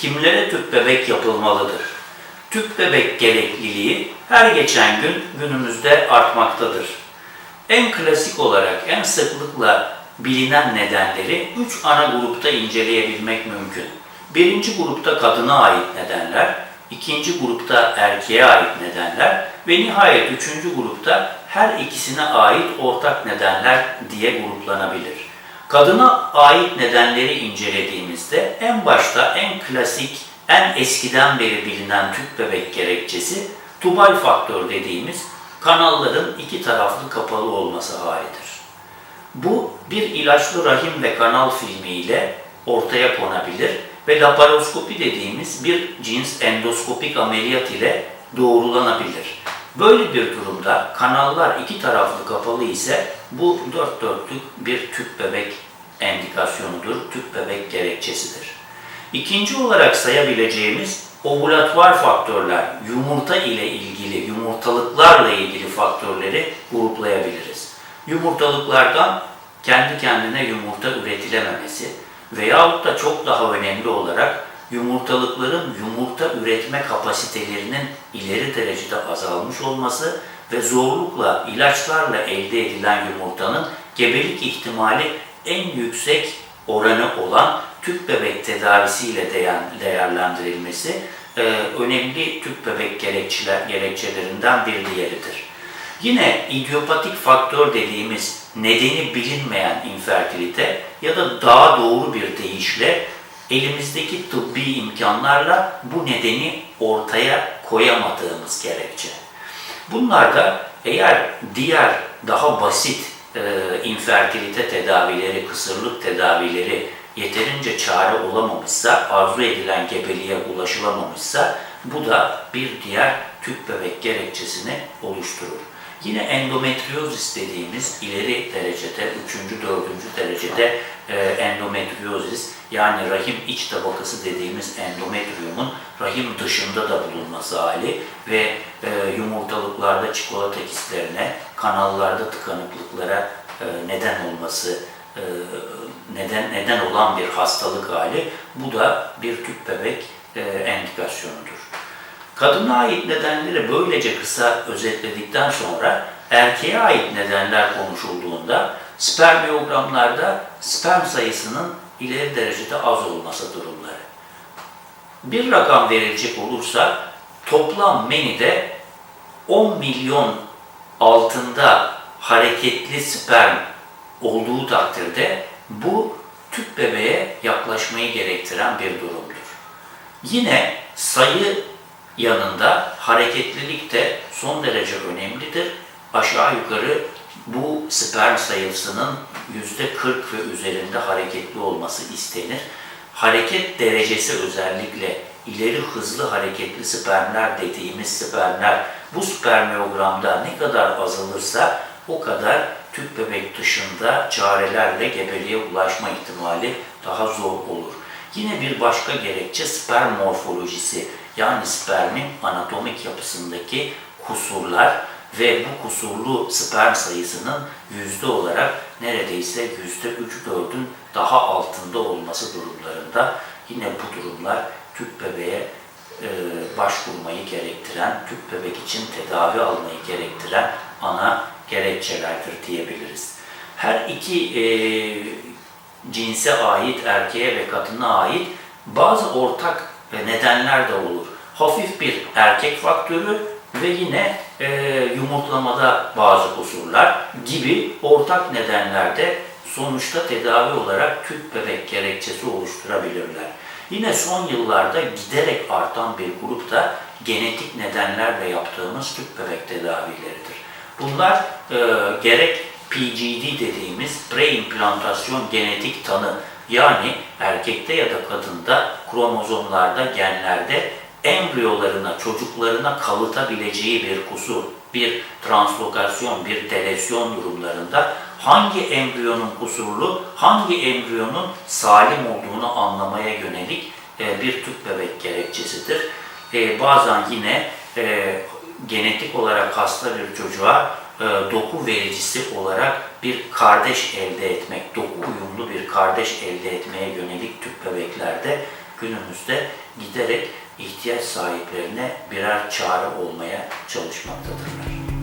kimlere tüp bebek yapılmalıdır? Tüp bebek gerekliliği her geçen gün günümüzde artmaktadır. En klasik olarak, en sıklıkla bilinen nedenleri üç ana grupta inceleyebilmek mümkün. Birinci grupta kadına ait nedenler, ikinci grupta erkeğe ait nedenler ve nihayet üçüncü grupta her ikisine ait ortak nedenler diye gruplanabilir. Kadına ait nedenleri incelediğimizde en başta en klasik, en eskiden beri bilinen tüp bebek gerekçesi tubal faktör dediğimiz kanalların iki taraflı kapalı olması halidir. Bu bir ilaçlı rahim ve kanal filmi ile ortaya konabilir ve laparoskopi dediğimiz bir cins endoskopik ameliyat ile doğrulanabilir. Böyle bir durumda kanallar iki taraflı kapalı ise bu dört dörtlük bir tüp bebek endikasyonudur, tüp bebek gerekçesidir. İkinci olarak sayabileceğimiz ovulatuar faktörler, yumurta ile ilgili, yumurtalıklarla ilgili faktörleri gruplayabiliriz. Yumurtalıklardan kendi kendine yumurta üretilememesi veyahut da çok daha önemli olarak yumurtalıkların yumurta üretme kapasitelerinin ileri derecede azalmış olması ve zorlukla ilaçlarla elde edilen yumurtanın gebelik ihtimali en yüksek oranı olan tüp bebek tedavisiyle değer- değerlendirilmesi e, önemli tüp bebek gerekçeler, gerekçelerinden bir diğeridir. Yine idiopatik faktör dediğimiz nedeni bilinmeyen infertilite ya da daha doğru bir deyişle elimizdeki tıbbi imkanlarla bu nedeni ortaya koyamadığımız gerekçe. Bunlar da eğer diğer daha basit e, infertilite tedavileri, kısırlık tedavileri yeterince çare olamamışsa, arzu edilen gebeliğe ulaşılamamışsa bu da bir diğer tüp bebek gerekçesini oluşturur. Yine endometriozis dediğimiz ileri derecede, 3. 4. derecede e, endometriozis yani rahim iç tabakası dediğimiz endometriyumun rahim dışında da bulunması hali ve e, yumurtalıklarda çikolata kistlerine, kanallarda tıkanıklıklara e, neden olması neden neden olan bir hastalık hali. Bu da bir tüp bebek endikasyonudur. Kadına ait nedenleri böylece kısa özetledikten sonra erkeğe ait nedenler konuşulduğunda spermiyogramlarda sperm sayısının ileri derecede az olması durumları. Bir rakam verilecek olursa toplam menide 10 milyon altında hareketli sperm olduğu takdirde bu tüp bebeğe yaklaşmayı gerektiren bir durumdur. Yine sayı yanında hareketlilik de son derece önemlidir. Aşağı yukarı bu sperm sayısının yüzde 40 ve üzerinde hareketli olması istenir. Hareket derecesi özellikle ileri hızlı hareketli spermler dediğimiz spermler bu spermiyogramda ne kadar azalırsa o kadar tüp bebek dışında çarelerle gebeliğe ulaşma ihtimali daha zor olur. Yine bir başka gerekçe sperm morfolojisi yani spermin anatomik yapısındaki kusurlar ve bu kusurlu sperm sayısının yüzde olarak neredeyse yüzde 3-4'ün daha altında olması durumlarında yine bu durumlar tüp bebeğe e, başvurmayı gerektiren, tüp bebek için tedavi almayı gerektiren ana gerekçelerdir diyebiliriz. Her iki e, cinse ait, erkeğe ve kadına ait bazı ortak nedenler de olur. Hafif bir erkek faktörü ve yine e, yumurtlamada bazı kusurlar gibi ortak nedenlerde sonuçta tedavi olarak tüp bebek gerekçesi oluşturabilirler. Yine son yıllarda giderek artan bir grup da genetik nedenlerle yaptığımız tüp bebek tedavileridir. Bunlar e, gerek PGD dediğimiz preimplantasyon genetik tanı yani erkekte ya da kadında kromozomlarda, genlerde embriyolarına, çocuklarına kalıtabileceği bir kusur, bir translokasyon, bir delesyon durumlarında hangi embriyonun kusurlu, hangi embriyonun salim olduğunu anlamaya yönelik e, bir tüp bebek gerekçesidir. E, bazen yine e, genetik olarak hasta bir çocuğa doku vericisi olarak bir kardeş elde etmek, doku uyumlu bir kardeş elde etmeye yönelik tüp bebeklerde günümüzde giderek ihtiyaç sahiplerine birer çare olmaya çalışmaktadırlar.